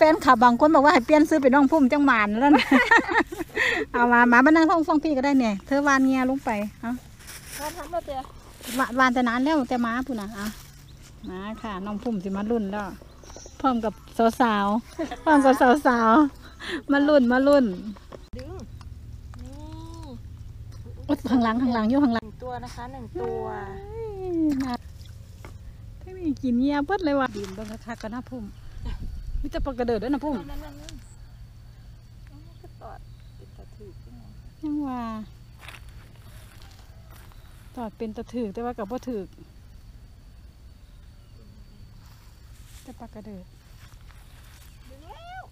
ฟนขับบางคนบอกว่าให้เปลี่ยนซื้อเป็นน้องพุ่มจังหวานแล้วนะเอามามามานั่งท้องฟังพี่ก็ได้เนี่ยเธอวานเงียลงไปเอามาทำมาเจอวานวานแต่นานแล้วแต่ม้าปุ่นนะเอามาค่ะน้องพุ่มสิมารุ่นแล้วพร้อมกับสาวๆพร้อมกับสาวๆมารุ่นมารุ่นดึงนี่อุ๊ยข้างหลังข้างหลังอยู่ข้างหหลังนึ่งตัวนะคะหนึ่งตัวนะเทคนิคกินเงียบเบิดเลยว่ะดินเบิ่งคักๆกันนะพุ่ม มิจะปลากระเดิดด้วยนะพุ่มนั่นนั่นนั่นนั่นก็ตอดติดตะถือขึ้นมายังว่าตอดเป็นตะถือแต่ว่ากับบ่ถือแต่ปลากระเดิดดึงแล้ว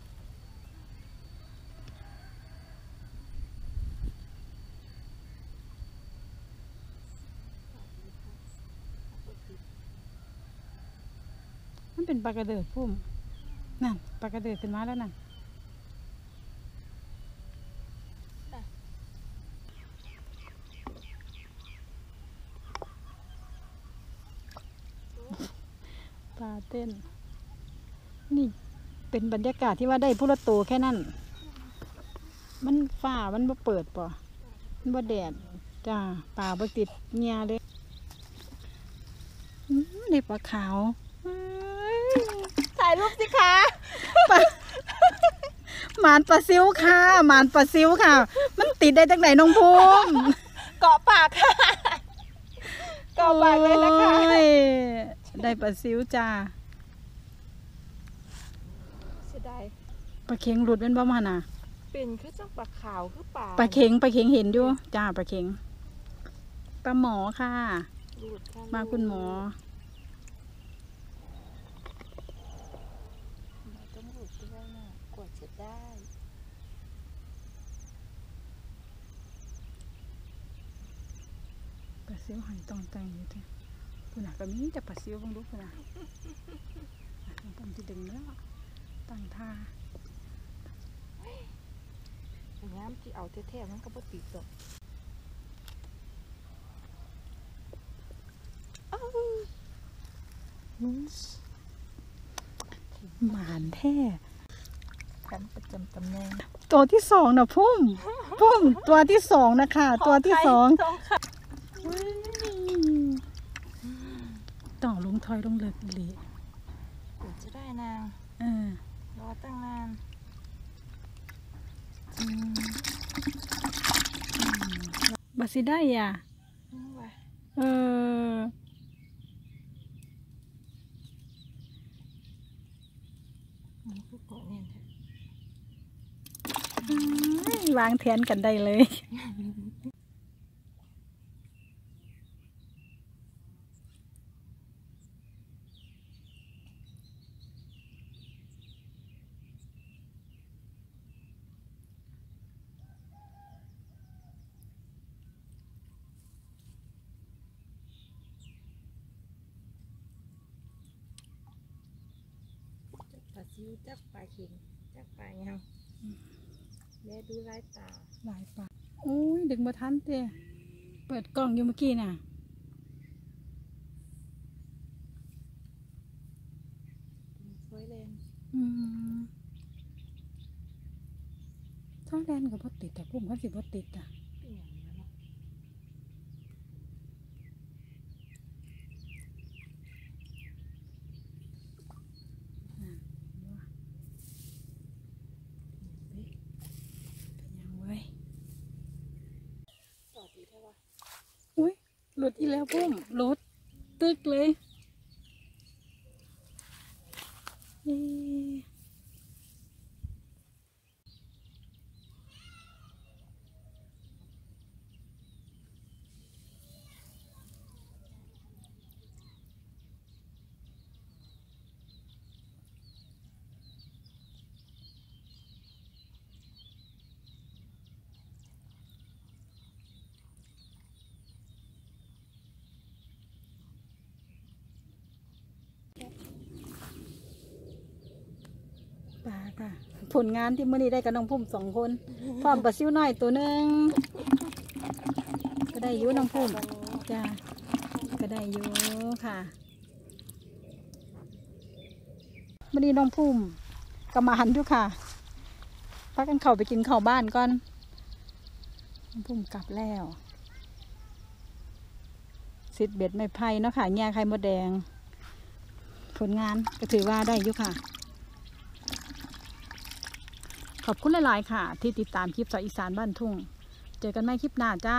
มันเป็นปลากระเดิดพุ่ม นั่นปลากระเดิดขึ้นมาแล้วนั่นปลาเต้น นี่เป็นบรรยากาศที่ว่าได้พุละโตแค่นั้น มันฝ้ามันบ่เปิดป่ะมันบ่แดดจ้าป่าบ่ติดเงียเลยอื้อได้ปลาขาวายรูปสิคะปลาหมานปลาซิวค่ะหมานปลาซิวค่ะ มันติดได้จากไหนน้องภูมิเกาะปากค่ะเกาะปากเลยนะคะโอ้ยได้ปลาซิวจ้าเสียดายปลาเข็งหลุดเป็นบ่มาน่ะเป็นคือจังปลาขาวคือปลาปลาเข็งปลาเข็งเห็นอยู่จ้าปลาเข็งปลาหมอค่ะหลุดค่ะมาคุณหมอ ต้อง หลุดด้วยนะกว่าจะได้ปลาซิวหายตองแต่งอยู่ที่คุณน่ะก็มีแต่ปลาซิวเบางลูกคุณน่ะอะน้องผมจะดึงแล้วตั้งท่าน้ำที่เอาแท้ๆมันก็บ่ติดหรอกอ้าวอืมหมานแท้ กันประจำตำแหน่งตัวที่สองนะพุ่ม พุ่มตัวที่สองนะคะ ตัวที่สองท้องไข่ต้องลงทอยลงเลิกอีหลีกว่าจะได้นางเออรอตั้งนานอืมบาสิได้อะนี่ว่ะเออ นี่พวกเกาะเนี่ยเถอะ เอ้ย วางแผนกันได้เลยจักปลาซิวจั แลดูลายตาหลายปากโอ้ยดึงมาทันเต้เปิดกล้องอยู่เมื่อกี้น่ะ สวยแลนอืมถ้าแลนกับพอติดแต่พุ่มเขาสิพอติดอะ เป็นอย่างนั้นเนาะ เป็นยังไง สอดดีแท้วะ อุ้ย หลุดอีกแล้วพุ่มหลุด ตึกเลย ค่ะผลงานที่เมื่อนี้ได้กับน้องพุ่มสองคน พร้อมปลาซิวน้อยตัวหนึ่งก็ได้อยุ่น้องพุ่มจ้าก็ได้อยู่ค่ะมื่อนี้น้องพุ่มกกระมานอยู่ค่ะพักกันเข้าไปกินข้าวบ้านก่อนพุ่มกลับแล้วสิทธิ์เบ็ดไม่ไผ่เนาะค่ะแง่ไข่มดแดง ผลงานก็ถือว่าได้อยู่ค่ะ ขอบคุณหลาย ๆ ค่ะ ที่ติดตามคลิปสาวอีสานบ้านทุ่ง เจอกันใหม่คลิปหน้าจ้า